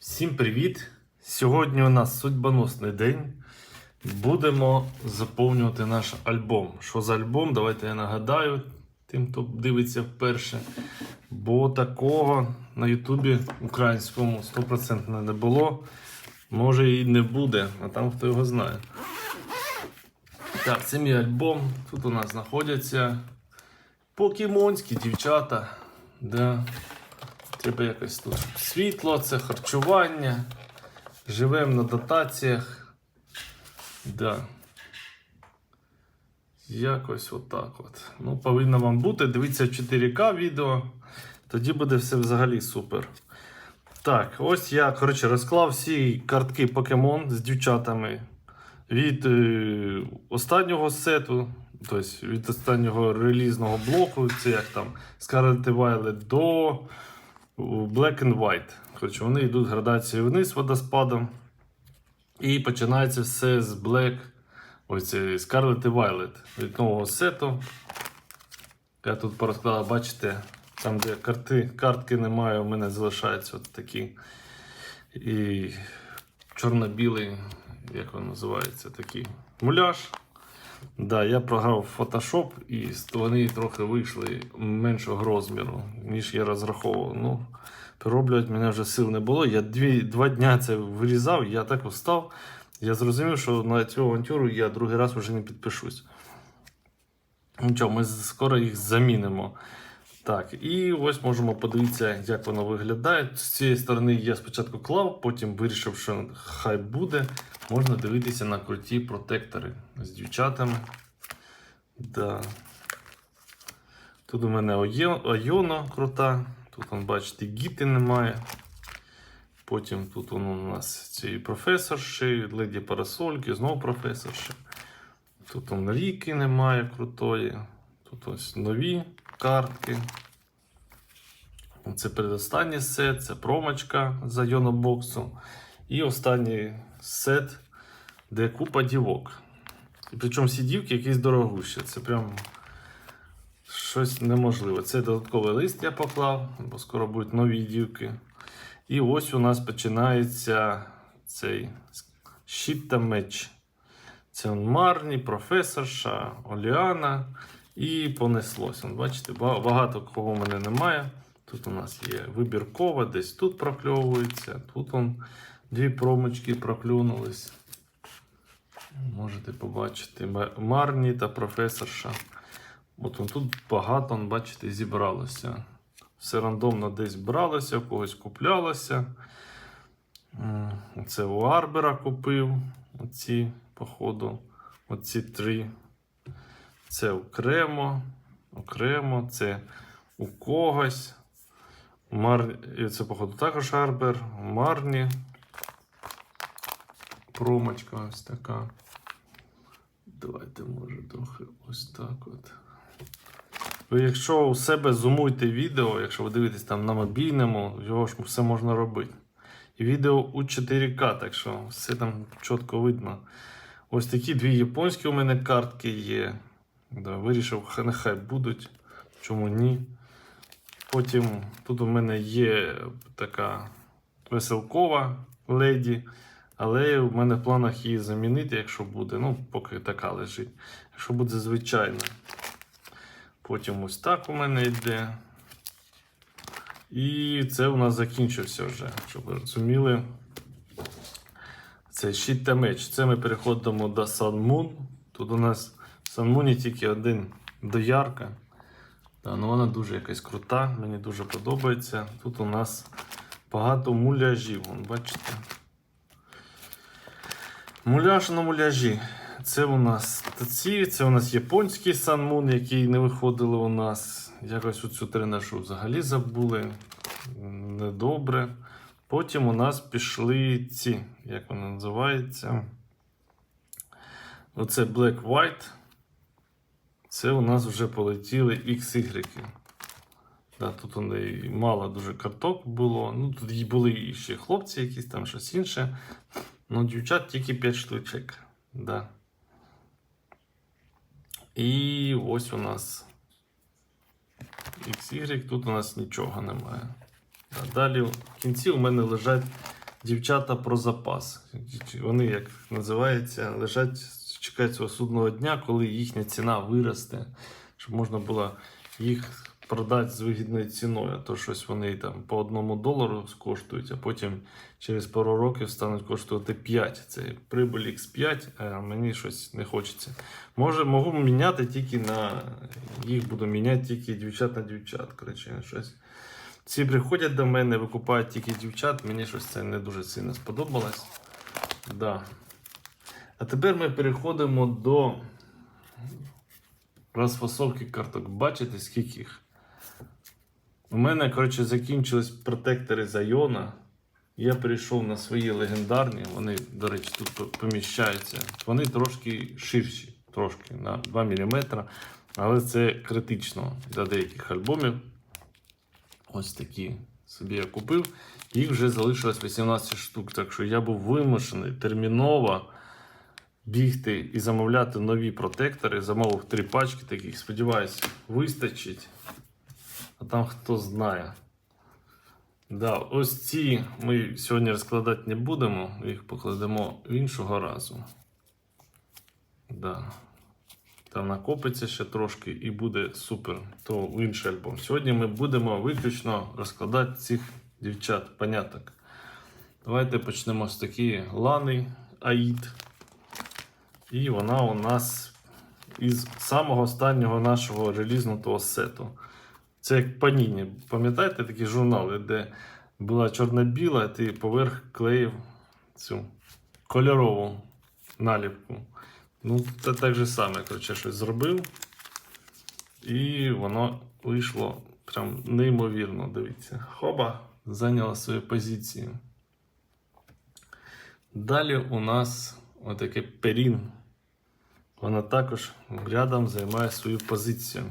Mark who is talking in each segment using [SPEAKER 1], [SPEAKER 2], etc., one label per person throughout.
[SPEAKER 1] Всім привіт! Сьогодні у нас судьбоносний день. Будемо заповнювати наш альбом. Що за альбом? Давайте я нагадаю тим, хто дивиться вперше. Бо такого на Ютубі українському 100% не було. Може і не буде, а там хто його знає. Так, це мій альбом. Тут у нас знаходяться покемонські дівчата. Да. Треба якось тут світло, це харчування. Живемо на дотаціях. Да. Якось отак от. Ну, повинно вам бути. Дивіться 4К відео. Тоді буде все взагалі супер. Так, ось я коротше, розклав всі картки покемон з дівчатами від е, останнього сету, тобто від останнього релізного блоку, це як там Scarlet Violet до Black and White. Коротше, вони йдуть градацією вниз водоспадом. І починається все з Black, ось Scarlet і Violet від нового сету. Я тут порозкладав, бачите, там, де карти, картки немає, у мене залишаються от такі. І чорно-білий, як він називається, такий муляж. Да, я програв Photoshop і вони трохи вийшли меншого розміру, ніж я розраховував. Ну, перероблювати мене вже сил не було. Я дві, два дня це вирізав, я так встав. Я зрозумів, що на цю авантюру я другий раз вже не підпишусь. Нічого, ми скоро їх замінимо. Так, і ось можемо подивитися, як воно виглядає. З цієї сторони я спочатку клав, потім вирішив, що хай буде. Можна дивитися на круті протектори з дівчатами. Да. Тут у мене Айона крута. Тут, вон, бачите, гіти немає. Потім тут вон у нас цієї професорші, леді парасольки, знову професорші. Тут он ріки немає крутої. Тут ось нові картки. Це передостанній сет, це промочка з Айонобоксу. І останній сет, де купа дівок. І причому всі дівки якісь дорогущі. Це прям щось неможливе. Це додатковий лист я поклав, бо скоро будуть нові дівки. І ось у нас починається цей щит та меч. Це Марні, професорша, Оліана. І понеслось. Он, бачите, багато кого в мене немає. Тут у нас є вибіркова, десь тут прокльовується, тут он дві промочки проклюнулись. Можете побачити Марні та професорша. От он, тут багато, он, бачите, зібралося. Все рандомно десь бралося, в когось куплялося. Це у Арбера купив. Оці, походу, оці три. Це окремо, окремо, це у когось. Мар... Це, походу, також Арбер, Марні. Промочка ось така. Давайте, може, трохи ось так от. Ви якщо у себе зумуєте відео, якщо ви дивитесь там на мобільному, його ж все можна робити. І відео у 4К, так що все там чітко видно. Ось такі дві японські у мене картки є. Да, вирішив, хай- нехай будуть. Чому ні? Потім тут у мене є така веселкова леді, але в мене в планах її замінити, якщо буде. Ну, поки така лежить. Якщо буде звичайна. Потім ось так у мене йде. І це у нас закінчився вже, щоб ви розуміли. Це щит та меч. Це ми переходимо до Sun Moon. Тут у нас Sun тільки один доярка. Да, ну вона дуже якась крута, мені дуже подобається. Тут у нас багато муляжів. Вон, бачите? Муляж на муляжі. Це у нас ці, це у нас японський Moon, які не виходили у нас. Якось оцю тренажу взагалі забули. Недобре. Потім у нас пішли ці, як вони називаються. Оце Black White. Це у нас вже полетіли XY. Да, тут вони мало дуже карток було. Ну, тут були і ще хлопці, якісь там щось інше. Ну, дівчат тільки 5 штучок. Да. І ось у нас XY, тут у нас нічого немає. А далі в кінці у мене лежать дівчата про запас. Вони, як називається, лежать, чекають свого судного дня, коли їхня ціна виросте, щоб можна було їх продати з вигідною ціною. А то щось вони там по одному долару коштують, а потім через пару років стануть коштувати 5. Це прибуль X5, а мені щось не хочеться. Може, можу міняти тільки на. Їх буду міняти тільки дівчат на дівчат. Коротше, щось. Всі приходять до мене, викупають тільки дівчат. Мені щось це не дуже сильно сподобалось. Да. А тепер ми переходимо до розфасовки карток. Бачите, скільки їх? У мене, коротше, закінчились протектори з Айона. Я перейшов на свої легендарні, вони, до речі, тут поміщаються. Вони трошки ширші, трошки на 2 мм, але це критично для деяких альбомів. Ось такі собі я купив. Їх вже залишилось 18 штук. Так що я був вимушений терміново бігти і замовляти нові протектори. Замовив три пачки таких. Сподіваюсь, вистачить. А там хто знає. Да, ось ці ми сьогодні розкладати не будемо, їх покладемо іншого разу. Да. Там накопиться ще трошки і буде супер. То в інший альбом. Сьогодні ми будемо виключно розкладати цих дівчат, поняток. Давайте почнемо з такі Лани Аїд. І вона у нас із самого останнього нашого релізнутого сету. Це як паніні. Пам'ятаєте такі журнали, де була чорно-біла, ти поверх клеїв цю кольорову наліпку. Ну, це так же саме, коротше, щось зробив. І воно вийшло прям неймовірно. Дивіться. Хоба, зайняла свою позицію. Далі у нас отаке перін. Вона також рядом займає свою позицію.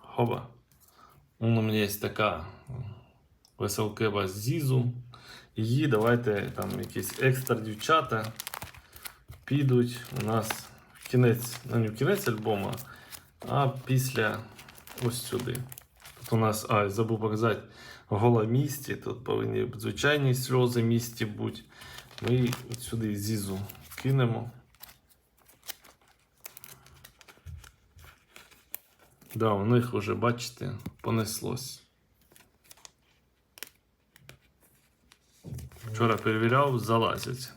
[SPEAKER 1] Хоба. У мене є така веселкева зізу. Її давайте там якісь екстра дівчата підуть у нас в кінець, ну не в кінець альбома, а після ось сюди. Тут у нас, а, забув показати, гола місті. Тут повинні звичайні сльози місті бути. Ми от сюди зізу кинемо. Да, у них вже, бачите, понеслось. Вчора перевіряв, залазять.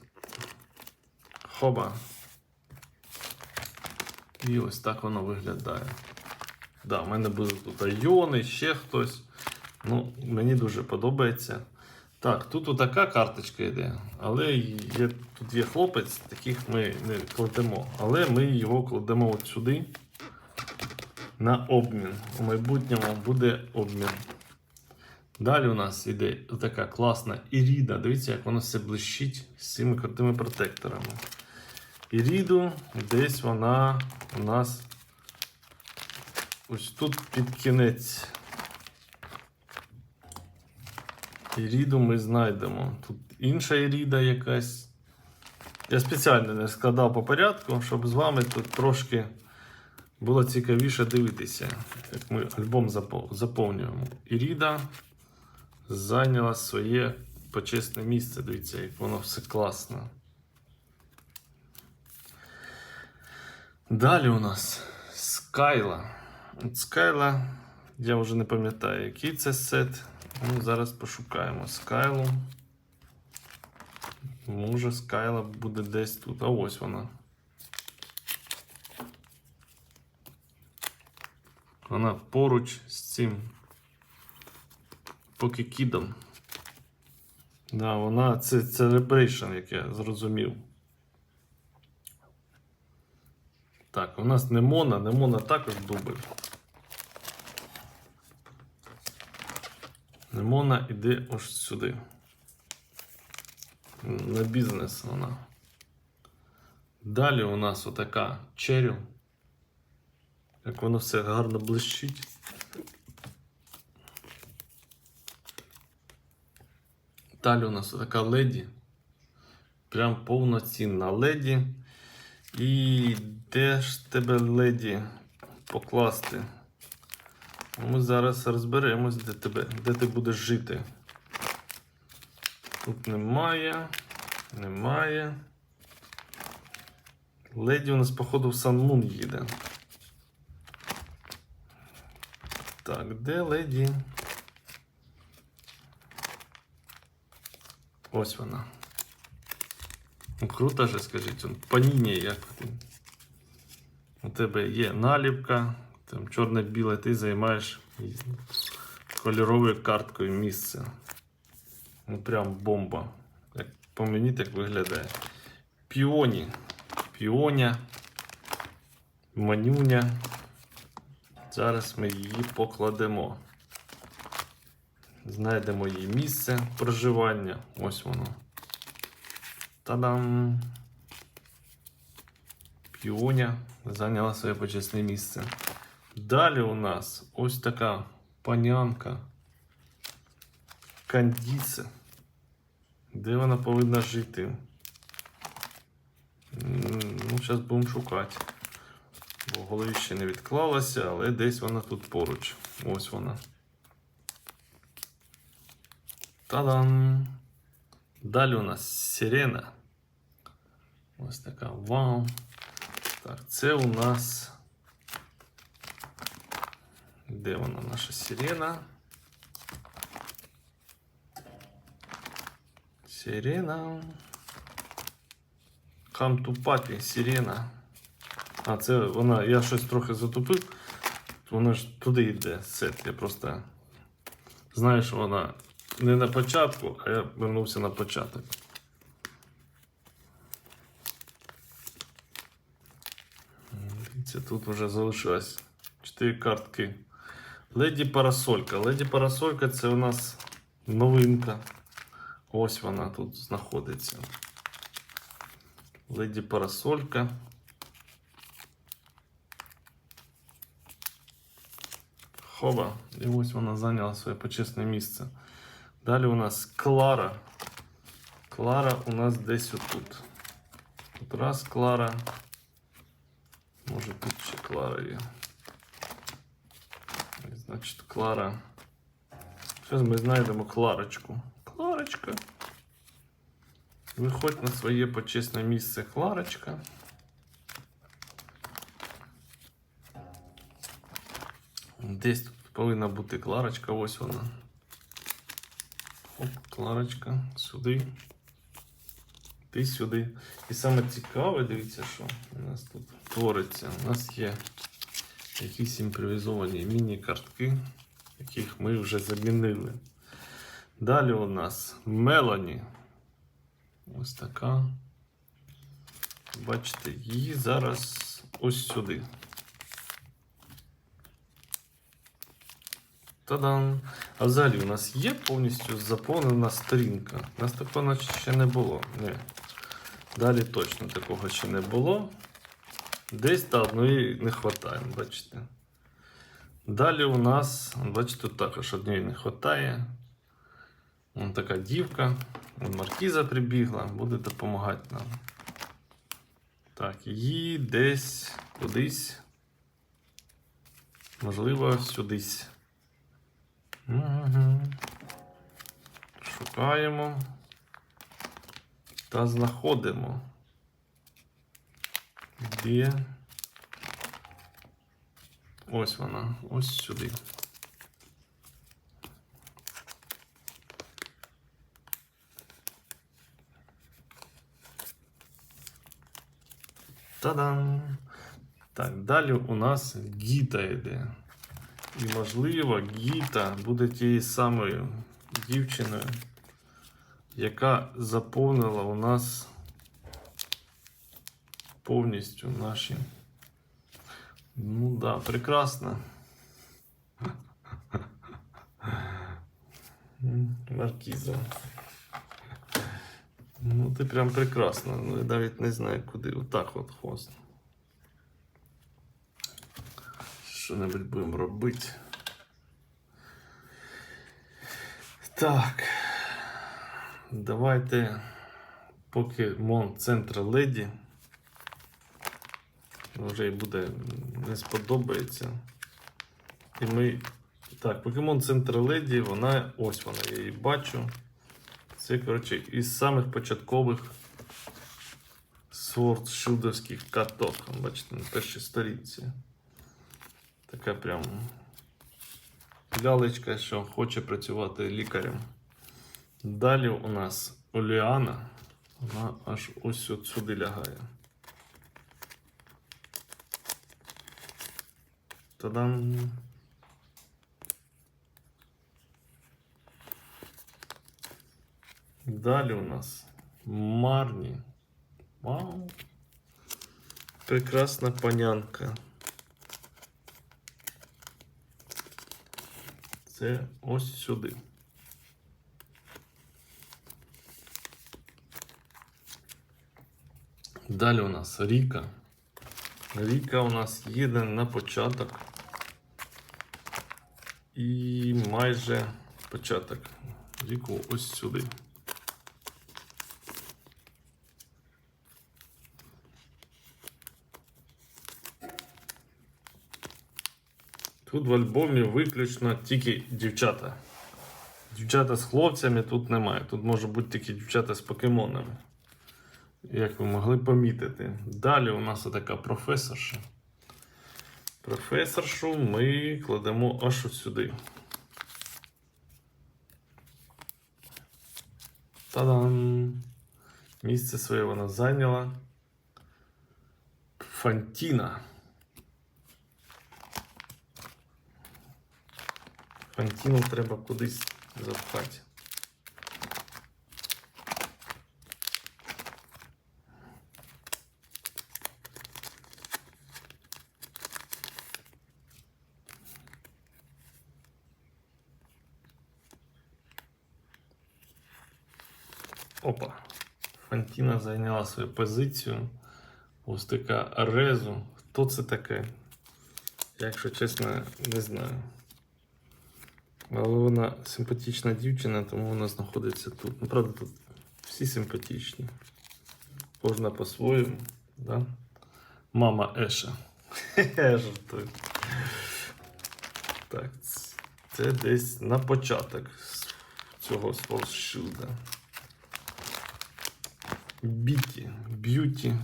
[SPEAKER 1] Хоба. І ось так воно виглядає. Да, в мене будуть тут айони, ще хтось. Ну, мені дуже подобається. Так, тут отака карточка йде, але є, тут є хлопець, таких ми не кладемо. Але ми його кладемо от сюди на обмін. У майбутньому буде обмін. Далі у нас іде така класна іріда. Дивіться, як воно все блищить з цими крутими протекторами. Іріду десь вона у нас ось тут під кінець. Іріду ми знайдемо. Тут інша іріда якась. Я спеціально не складав по порядку, щоб з вами тут трошки було цікавіше дивитися, як ми альбом заповнюємо. Іріда зайняла своє почесне місце. Дивіться, як воно все класно. Далі у нас Скайла. От Скайла, я вже не пам'ятаю, який це сет. Ну, зараз пошукаємо Скайлу. Може, Скайла буде десь тут. А ось вона. Вона поруч з цим покікідом. Да, вона це Celebration, як я зрозумів. Так, у нас Немона, Немона також дубль. Немона іде ось сюди. На бізнес вона. Далі у нас отака черю. Як воно все гарно блищить. Далі у нас така леді. Прям повноцінна леді. І де ж тебе леді покласти? Ми зараз розберемось, де, тебе, де ти будеш жити. Тут немає. Немає. Леді у нас, походу, в Санмун їде. Так, де леді? Ось вона. Ну, круто же, скажіть, он, паніні як. У тебе є наліпка, там чорне-біле, ти займаєш кольоровою карткою місце. Ну прям бомба. Як по мені так виглядає. Піоні. Піоня. Манюня. Зараз ми її покладемо. Знайдемо її місце проживання. Ось воно. Та-дам! Піоня зайняла своє почесне місце. Далі у нас ось така панянка. Кандіце. Де вона повинна жити? Ну, зараз будемо шукати. Бо голові ще не відклалася, але десь вона тут поруч. Ось вона. Та-дам! Далі у нас сирена. Ось така вау. Так, це у нас. Де вона наша сирена? Сирена. Come to papi, сирена. А, це вона. Я щось трохи затупив. Вона ж туди йде сет. Я просто знаю, що вона не на початку, а я вернувся на початок. Дивіться, тут вже залишилось 4 картки. Леді Парасолька. Леді Парасолька це у нас новинка. Ось вона тут знаходиться. Леді Парасолька. Хоба. І ось вона зайняла своє почесне місце. Далі у нас Клара. Клара у нас десь отут. Тут раз Клара. Може тут ще Клара є. Значить, Клара. Зараз ми знайдемо Кларочку. Кларочка. Виходь на своє почесне місце Кларочка. Десь тут повинна бути Кларочка, ось вона. Оп, Кларочка, сюди. Ти сюди. І саме цікаве, дивіться, що у нас тут твориться. У нас є якісь імпровізовані міні-картки, яких ми вже замінили. Далі у нас Мелані. Ось така. Бачите, її зараз ось сюди. Та-дам! А взагалі у нас є повністю заповнена сторінка. У нас такого наче ще не було. Ні. Далі точно такого ще не було. Десь та одної не вистачає, бачите. Далі у нас, бачите, тут також однієї не вистачає. Вон така дівка. Маркіза прибігла, буде допомагати нам. Так, її десь кудись. Можливо, сюдись. Шукаємо та знаходимо. Де? Ось вона, ось сюди. Та-дам! Так, далі у нас Гіта йде. І, можливо, Гіта буде тією самою дівчиною, яка заповнила у нас повністю наші. Ну да, прекрасно. Маркіза. Ну, ти прям прекрасно. Ну, я навіть не знаю, куди. Отак от хвост. Що-небудь будемо робити. Так. Давайте покемон центр леді. Вже й буде не сподобається. І ми. Так, покемон центр леді, вона. Ось вона, я її бачу. Це, коротше, із самих початкових сорт шилдовських каток. Бачите, на першій сторінці. Така прям лялечка, що хоче працювати лікарем. Далі у нас Оліана. Вона аж ось от сюди лягає. Та-дам! Далі у нас Марні. Вау! Прекрасна панянка. Це ось сюди. Далі у нас Ріка. Ріка у нас їде на початок. І майже початок. Ріку ось сюди. Тут в альбомі виключно тільки дівчата. Дівчата з хлопцями тут немає. Тут може бути тільки дівчата з покемонами. Як ви могли помітити. Далі у нас така професорша. Професоршу ми кладемо аж ось сюди. Та-дам! Місце своє вона зайняла. Фантіна. Фантіну треба кудись запхати. Опа. Фантіна зайняла свою позицію. Ось така резу. Хто це таке? Якщо чесно, не знаю. Але вона симпатична дівчина, тому вона знаходиться тут. Ну, правда, тут всі симпатичні. Кожна по-своєму. Да? Мама Еша. Жартую. Так, це десь на початок цього Шилда. Біті, б'юті.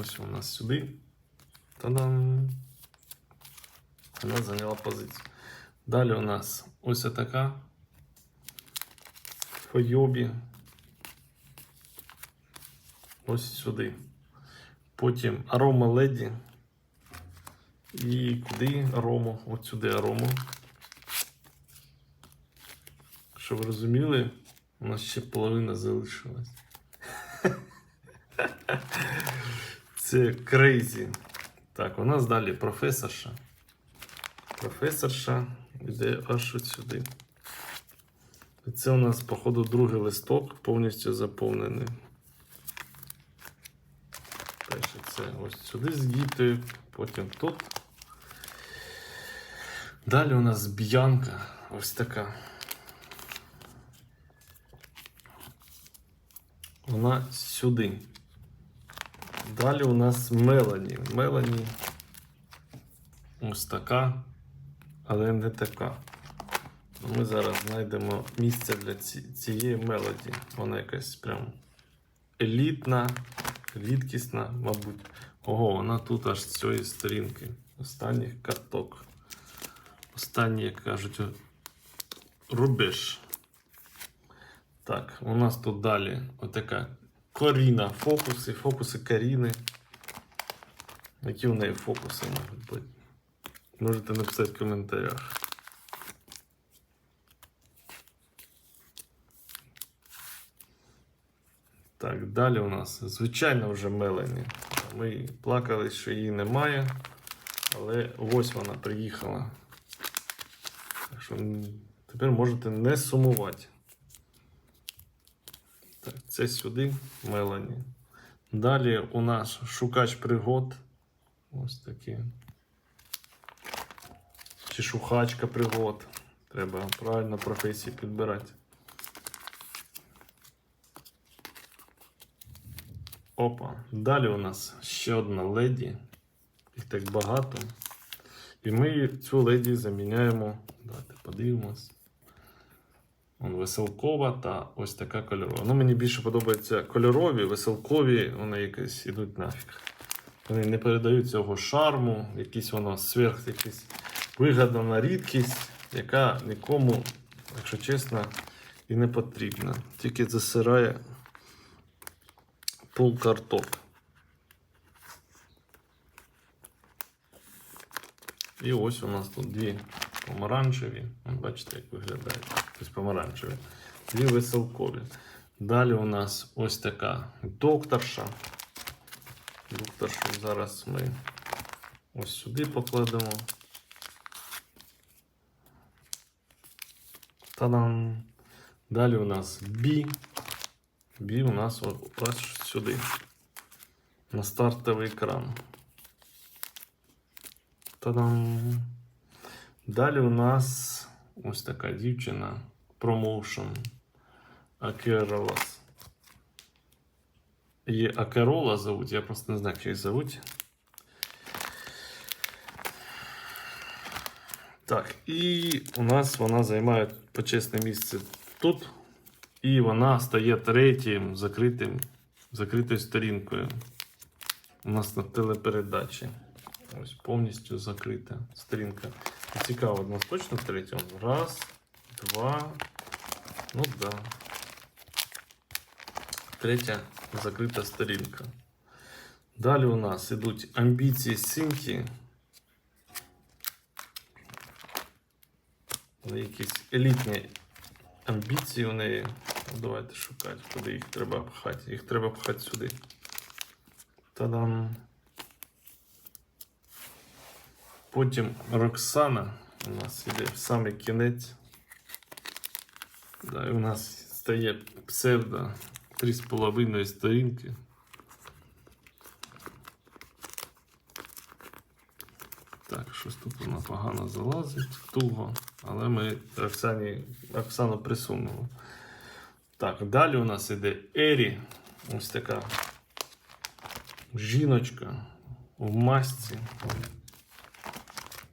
[SPEAKER 1] Ось у нас сюди. Та-дам! Вона зайняла позицію. Далі у нас ось така. Фойобі. Ось сюди. Потім арома леді. І куди арому? От сюди арому. Щоб ви розуміли, у нас ще половина залишилась. Це крейзі. Так, у нас далі професорша. Професорша йде аж от сюди. І це у нас, походу, другий листок повністю заповнений. Перше це ось сюди з потім тут. Далі у нас б'янка. Ось така. Вона сюди. Далі у нас Мелані. Мелані ось така, але не така. Ми зараз знайдемо місце для ці- цієї мелоді. Вона якась прям елітна, рідкісна, мабуть. Ого, вона тут аж з цієї сторінки. Останніх карток. Останній, як кажуть, рубеж. Так, у нас тут далі отака Коріна. Фокуси, фокуси Каріни. Які у неї фокуси бути? Можете написати в коментарях. Так, далі у нас звичайно вже Мелані. Ми плакали, що її немає, але ось вона приїхала. Так що тепер можете не сумувати. Так, це сюди Мелані. Далі у нас шукач пригод. Ось такі. Чи шухачка пригод. Треба правильно професії підбирати. Опа. Далі у нас ще одна леді. Їх так багато. І ми цю леді заміняємо. Давайте подивимось. Вон веселкова та ось така кольорова. Ну, мені більше подобаються кольорові, веселкові, вони якось ідуть нафіг. Вони не передають цього шарму, якийсь воно сверх, якась вигадана рідкість, яка нікому, якщо чесно, і не потрібна. Тільки засирає пул картоп. І ось у нас тут дві помаранчеві. Бачите, як виглядають. Тобто помаранчеві. Дві веселкові. Далі у нас ось така докторша. Докторшу зараз ми ось сюди покладемо. Та-дам! Далі у нас бі. Бі у нас о- ось сюди. На стартовий екран. Та-дам! Далі у нас ось така дівчина. Промоушен. Акеролас. Її Акерола зовуть, я просто не знаю, як її зовуть. Так, і у нас вона займає почесне місце тут. І вона стає третім закритим, закритою сторінкою. У нас на телепередачі. Ось повністю закрита сторінка. Цікаво, у нас точно третя? Раз, два. Ну да. Третя закрита сторінка. Далі у нас ідуть амбіції Синті. Вони якісь елітні амбіції у неї. Ну, давайте шукати, куди їх треба пхати. Їх треба пхати сюди. Та-дам. Потім Роксана у нас іде в самий кінець. Да, у нас стає псевдо 3,5 сторінки. Так, щось тут вона погано залазить, туго, але ми Оксані, Оксану присунули. Так, далі у нас іде Ері. Ось така жіночка в масці.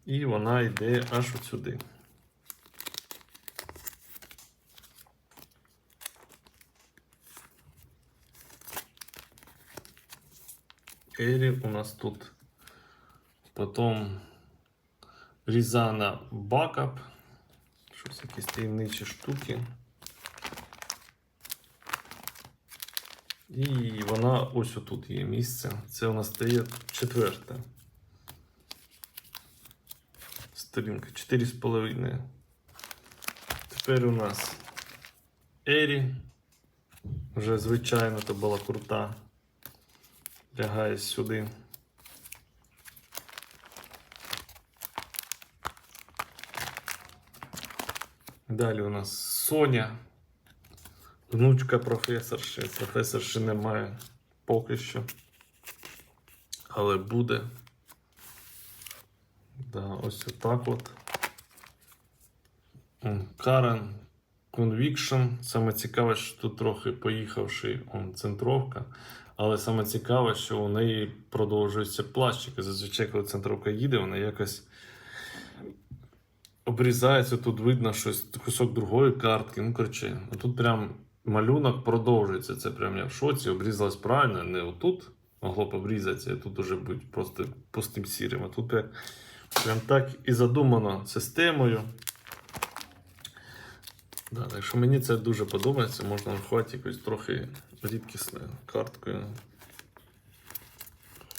[SPEAKER 1] І вона йде аж от сюди. Ері у нас тут. Потім Різана Бакап. Щось якісь таємничі штуки. І вона ось отут є місце. Це у нас стає четверте. Сторінка 4,5. Тепер у нас Ері. Вже звичайно то була крута. Лягає сюди. Далі у нас Соня. Внучка професорши. Професорши немає поки що. Але буде. Да, ось отак от. Карен Conviction. Саме цікаве, що тут трохи поїхавши он, центровка. Але саме цікаве, що у неї продовжуються плащики. Зазвичай, коли центровка їде, вона якось обрізається. Тут видно щось, кусок другої картки. Ну, коротше, тут прям малюнок продовжується. Це прям я в шоці. Обрізалось правильно, не отут могло б обрізатися, тут уже бути просто пустим сірим. А тут прям, так і задумано системою. Да, так що мені це дуже подобається, можна врахувати якось трохи рідкісною карткою.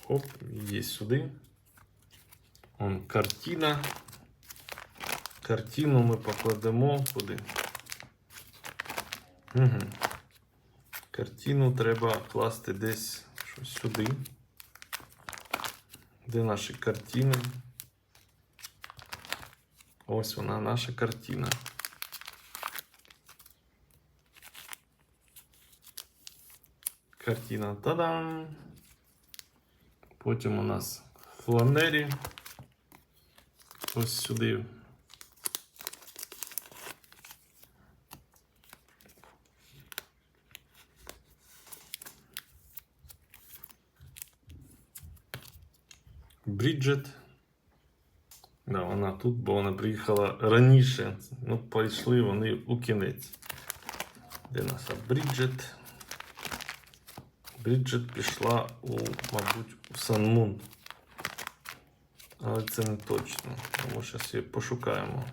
[SPEAKER 1] Хоп, є сюди. Он картина. Картину ми покладемо куди. Угу. Картину треба класти десь щось сюди. Де наші картини? Ось вона, наша картина. Картина. Та-дам! Потім у нас фланері. Ось сюди. Бріджет. Да, вона тут, бо вона приїхала раніше. Ну, прийшли вони у кінець. Де наша Бріджит? Бріджит пішла у, мабуть, у Санмун. Але це не точно. Тому зараз її пошукаємо.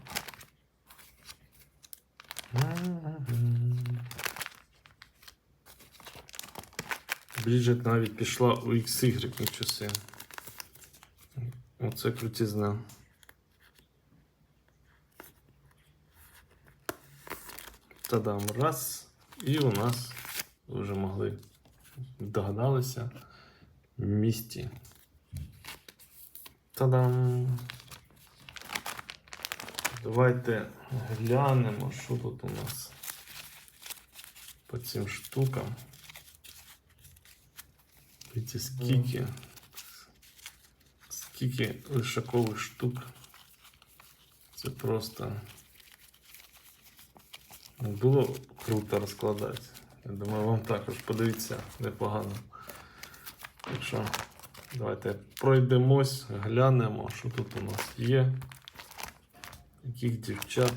[SPEAKER 1] Бріджит навіть пішла у XY нічого собі. Оце крутізна. Та-дам, раз. І у нас вже могли догадалися. Місті. Та-дам. Давайте глянемо, що тут у нас по цим штукам. Видите, скільки. Скільки лишакових штук. Це просто. Було круто розкладати. Я думаю, вам також подивіться непогано. Так що, давайте пройдемось, глянемо, що тут у нас є. Яких дівчат.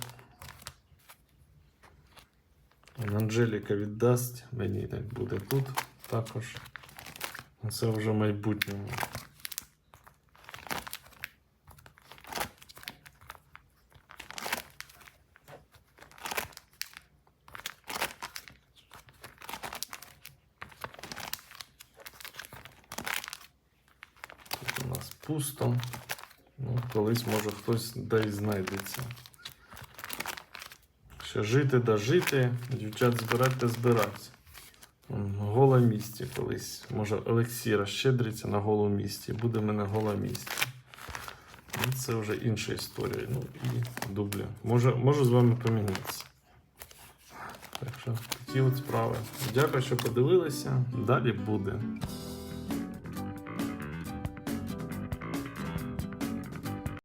[SPEAKER 1] Анжеліка віддасть, мені так буде тут також. Це вже в майбутньому. Тут у нас пусто. Ну, колись може хтось й знайдеться. Ще жити да жити, дівчат збирати та збирати. Голе місті колись. Може Олексій розщедриться на голому місті. Буде мене голе місті. Ну, Це вже інша історія. Ну і дубля. Може, можу з вами помінятися. Так що такі от справи. Дякую, що подивилися. Далі буде.